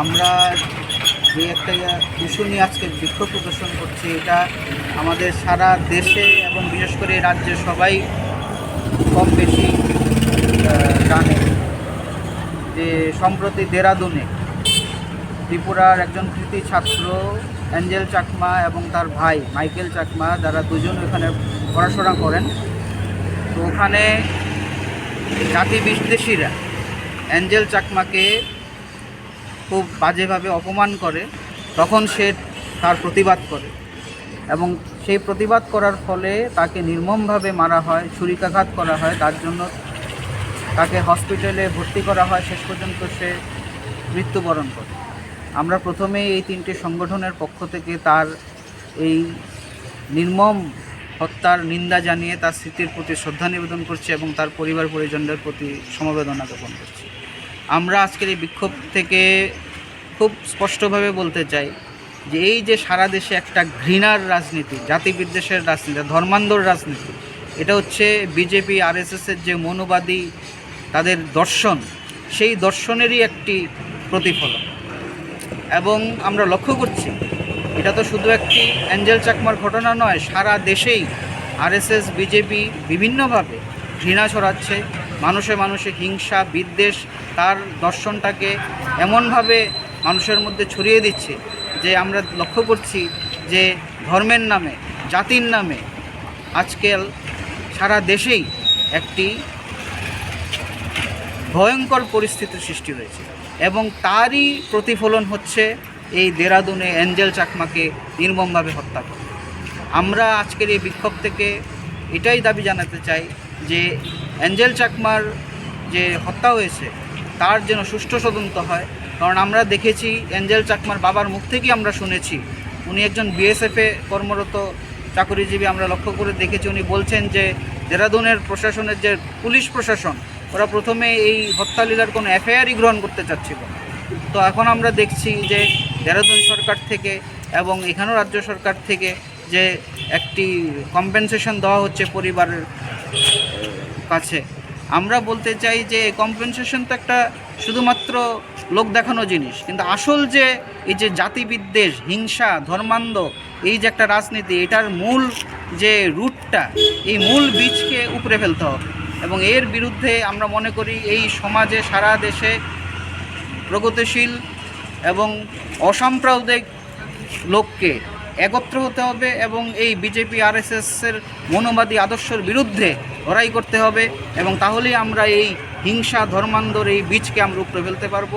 আমরা দু একটা ইস্যু নিয়ে আজকে বিক্ষোভ প্রদর্শন করছি। এটা আমাদের সারা দেশে এবং বিশেষ করে রাজ্যে সবাই কম বেশি জানে যে সম্প্রতি দেরাদুনে ত্রিপুরার একজন কৃতি ছাত্র অ্যাঞ্জেল চাকমা এবং তার ভাই মাইকেল চাকমা, যারা দুজন ওখানে পড়াশোনা করেন। তো ওখানে জাতি বিদ্বেষীরা অ্যাঞ্জেল চাকমাকে খুব বাজেভাবে অপমান করে। তখন সে তার প্রতিবাদ করে এবং সেই প্রতিবাদ করার ফলে তাকে নির্মমভাবে মারা হয়, ছুরিকাঘাত করা হয়। তার জন্য তাকে হসপিটালে ভর্তি করা হয়। শেষ পর্যন্ত সে মৃত্যুবরণ করে। আমরা প্রথমেই এই তিনটি সংগঠনের পক্ষ থেকে তার এই নির্মম হত্যার নিন্দা জানিয়ে তার স্মৃতির প্রতি শ্রদ্ধা নিবেদন করছি এবং তার পরিবার পরিজনদের প্রতি সমবেদনা জ্ঞাপন করছি। আমরা আজকের এই বিক্ষোভ থেকে খুব স্পষ্টভাবে বলতে চাই যে এই যে সারা দেশে একটা ঘৃণার রাজনীতি জাতি বিদ্বেষের রাজনীতি, ধর্মান্ধর রাজনীতি, এটা হচ্ছে বিজেপি আরএসএসের যে মনোবাদী তাদের দর্শন, সেই দর্শনেরই একটি প্রতিফলন। এবং আমরা লক্ষ্য করছি, এটা তো শুধু একটি অ্যাঞ্জেল চাকমার ঘটনা নয়, সারা দেশেই আরএসএস, বিজেপি বিভিন্নভাবে ঘৃণা ছড়াচ্ছে। মানুষে মানুষে হিংসা, বিদ্বেষ তার দর্শনটাকে এমনভাবে মানুষের মধ্যে ছড়িয়ে দিচ্ছে যে আমরা লক্ষ্য করছি যে ধর্মের নামে, জাতির নামে আজকাল সারা দেশেই একটি ভয়ঙ্কর পরিস্থিতির সৃষ্টি হয়েছে। এবং তারই প্রতিফলন হচ্ছে এই দেরাদুনে অ্যাঞ্জেল চাকমাকে নির্মমভাবে হত্যা করা। আমরা আজকের এই বিক্ষোভ থেকে এটাই দাবি জানাতে চাই যে অ্যাঞ্জেল চাকমার যে হত্যা হয়েছে, তার যেন সুষ্ঠু তদন্ত হয়। কারণ আমরা দেখেছি অ্যাঞ্জেল চাকমার বাবার মুখ থেকেই আমরা শুনেছি। উনি একজন বিএসএফে কর্মরত চাকরিজীবী, আমরা লক্ষ্য করে দেখেছি। উনি বলছেন যে দেরাদুনের প্রশাসনের যে পুলিশ প্রশাসন ওরা প্রথমে এই হত্যালীলার কোনো এফআইআরই গ্রহণ করতে চাচ্ছিল তো এখন আমরা দেখছি যে দেরাদুন সরকার থেকে এবং এখানেও রাজ্য সরকার থেকে যে একটি কম্পেনসেশন দেওয়া হচ্ছে পরিবারের কাছে, আমরা বলতে চাই যে কম্পেনসেশন তো একটা শুধুমাত্র লোক দেখানো জিনিস, কিন্তু আসল যে এই যে জাতিবিদ্বেষ, হিংসা, ধর্মান্ধ, এই যে একটা রাজনীতি, এটার মূল যে রুটটা এই মূল বীজকে উপরে ফেলতে হবে। এবং এর বিরুদ্ধে আমরা মনে করি এই সমাজে সারা দেশে প্রগতিশীল এবং অসাম্প্রদায়িক লোককে একত্র হতে হবে এবং এই বিজেপি আরএসএসের মনোবাদী আদর্শের বিরুদ্ধে লড়াই করতে হবে এবং তাহলেই আমরা এই হিংসা, ধর্মান্ধর এই বীজকে আমরা উপরে ফেলতে পারব।